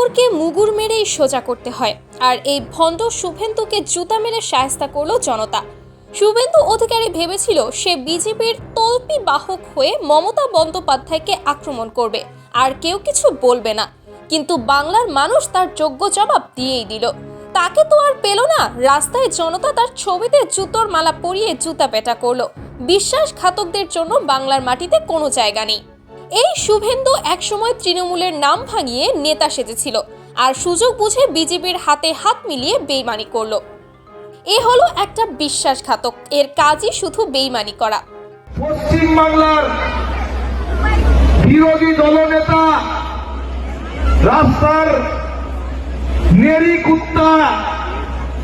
কুকুরকে মুগুর মেরেই সোজা করতে হয়, আর এই ভণ্ড শুভেন্দুকে জুতা মেরে সায়স্তা করল জনতা। শুভেন্দু অধিকারী ভেবেছিল সে বিজেপির তল্পি বাহক হয়ে মমতা বন্দ্যোপাধ্যায়কে আক্রমণ করবে, আর কেউ কিছু বলবে না। কিন্তু বাংলার মানুষ তার যোগ্য জবাব দিয়েই দিল। তাকে তো আর পেল না, রাস্তায় জনতা তার ছবিতে জুতোর মালা পরিয়ে জুতা পেটা করল। বিশ্বাসঘাতকদের জন্য বাংলার মাটিতে কোনো জায়গা নেই। এই শুভেন্দু একসময় তৃণমূলের নাম ভাঙিয়ে নেতা সেজেছিল আর সুযোগ বুঝে বিজেপির হাতে হাত মিলিয়ে বেইমানি করল। এ হলো একটা বিশ্বাসঘাতক। এর কাজই শুধু বেইমানি করা। পশ্চিম বাংলার বিরোধী দলনেতা, রাস্তার নেরি কুত্তা,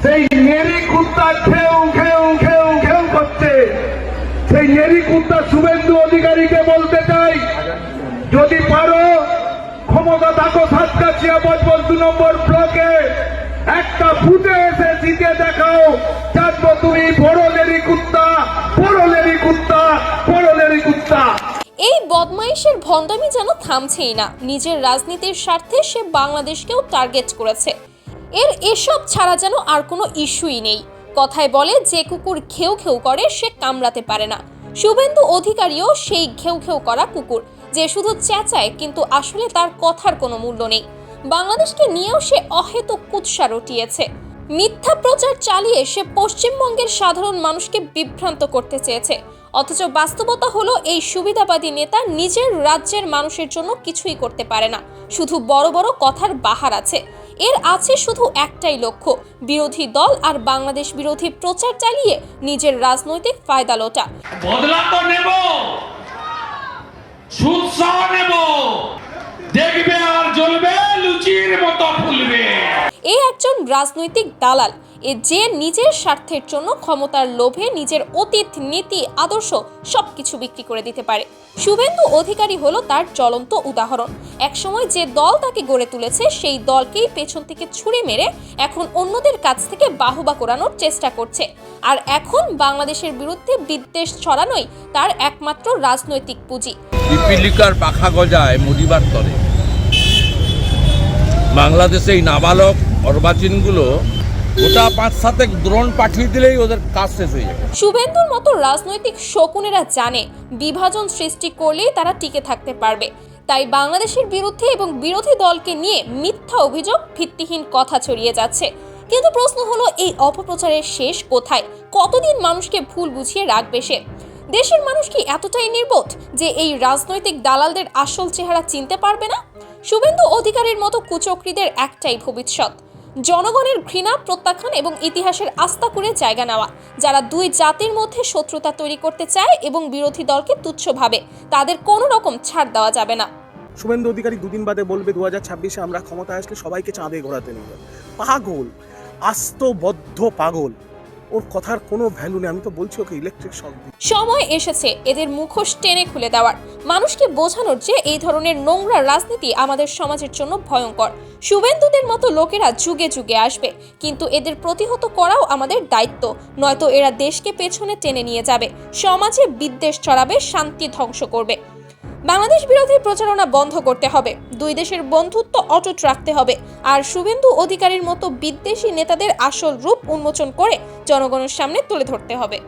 সেই নেরি কুত্তা খেউ খেউ খেউ খেউ করছে। সেই নেরি কুত্তা শুভেন্দু অধিকারীকে বলতে চাই যদি পারো, ক্ষমতা থাকো সাতকাছিয়া বজবল দু নম্বর ব্লকে। একটা ফুটে এসে জিতে দেখাও। চাঁদবো তুমি বড় নেরি কুত্তা বড় নেরি কুত্তা বড় নেরি কুত্তা। এই বদমাইশের ভণ্ডামি যেন থামছেই না। নিজের রাজনীতির স্বার্থে সে বাংলাদেশকেও টার্গেট করেছে। এর এসব ছাড়া যেন আর কোনো ইস্যুই নেই। কথায় বলে, যে কুকুর ঘেউ খেউ করে, সে কামড়াতে পারে না। শুভেন্দু অধিকারীও সেই ঘেউ ঘেউ করা কুকুর, যে শুধু চেঁচায় কিন্তু আসলে তার কথার কোনো মূল্য নেই। বাংলাদেশকে নিয়েও সে অহেতুক কুৎসা রটিয়েছে। মিথ্যা প্রচার চালিয়ে সে পশ্চিমবঙ্গের সাধারণ মানুষকে বিভ্রান্ত করতে চেয়েছে। অথচ বাস্তবতা হলো, এই সুবিধাবাদী নেতা নিজের রাজ্যের মানুষের জন্য কিছুই করতে পারে না। শুধু বড় বড় কথার বাহার আছে। এর আছে শুধু একটাই লক্ষ্য বিরোধী দল আর বাংলাদেশ বিরোধী প্রচার চালিয়ে নিজের রাজনৈতিক ফায়দা লোটা। বদলা তো নেব নেব দেখবে আর জ্বলবে লুচির মতো ফুলবে। এ একজন রাজনৈতিক দালাল যে নিজের স্বার্থের জন্য ক্ষমতার লোভে নিজের অতীত, নীতি, আদর্শ সবকিছু বিক্রি করে দিতে পারে। শুভেন্দু অধিকারী হলো তার জ্বলন্ত উদাহরণ। একসময় যে দল তাকে গড়ে তুলেছে, সেই দলকেই পেছন থেকে ছুঁড়ে মেরে এখন অন্যদের কাছ থেকে বাহুবা করানোর চেষ্টা করছে। আর এখন বাংলাদেশের বিরুদ্ধে বিদ্বেষ ছড়ানোই তার একমাত্র রাজনৈতিক পুঁজি। পাখা গজায় তরে বাংলাদেশে এই নাবালক অর্বাচীনগুলো গোটা পাঁচ সাথে দ্রোণ পাঠিয়ে দিলেই ওদের কাজ শেষ হয়ে যাবে। শুভেন্দুর মতো রাজনৈতিক শকুনেরা জানে, বিভাজন সৃষ্টি করলেই তারা টিকে থাকতে পারবে। তাই বাংলাদেশের বিরুদ্ধে এবং বিরোধী দলকে নিয়ে মিথ্যা অভিযোগ ভিত্তিহীন কথা ছড়িয়ে যাচ্ছে। কিন্তু প্রশ্ন হলো, এই অপপ্রচারের শেষ কোথায়? কতদিন মানুষকে ভুল বুঝিয়ে রাখবে সে? দেশের মানুষ কি এতটাই নির্বোধ যে এই রাজনৈতিক দালালদের আসল চেহারা চিনতে পারবে না? শুভেন্দু অধিকারীর মতো কুচক্রীদের একটাই ভবিষ্যৎ। জনগণের ঘৃণা, প্রত্যাখ্যান এবং ইতিহাসের আস্থা করে জায়গা নেওয়া। যারা দুই জাতির মধ্যে শত্রুতা তৈরি করতে চায় এবং বিরোধী দলকে তুচ্ছভাবে তাদের কোনো রকম ছাড় দেওয়া যাবে না। শুভেন্দু অধিকারী দুদিন বাদে বলবে দু হাজার ছাব্বিশে আমরা ক্ষমতায় আসলে সবাইকে চাঁদে ঘোরাতে নিব। পাগল আস্তবদ্ধ পাগল। ওর কথার কোনো ভ্যালু নেই। আমি তো বলছি ওকে ইলেকট্রিক শক সময় এসেছে, এদের মুখোশ টেনে খুলে দেওয়ার। মানুষকে বোঝানোর যে এই ধরনের নোংরা রাজনীতি আমাদের সমাজের জন্য ভয়ঙ্কর। শুভেন্দুদের মতো লোকেরা যুগে যুগে আসবে, কিন্তু এদের প্রতিহত করাও আমাদের দায়িত্ব। নয়তো এরা দেশকে পেছনে টেনে নিয়ে যাবে, সমাজে বিদ্বেষ ছড়াবে, শান্তি ধ্বংস করবে। বাংলাদেশ বিরোধী প্রচারণা বন্ধ করতে হবে। দুই দেশের বন্ধুত্ব অটুট রাখতে হবে। আর শুভেন্দু অধিকারীর মতো বিদ্বেষী নেতাদের আসল রূপ উন্মোচন করে জনগণের সামনে তুলে ধরতে হবে।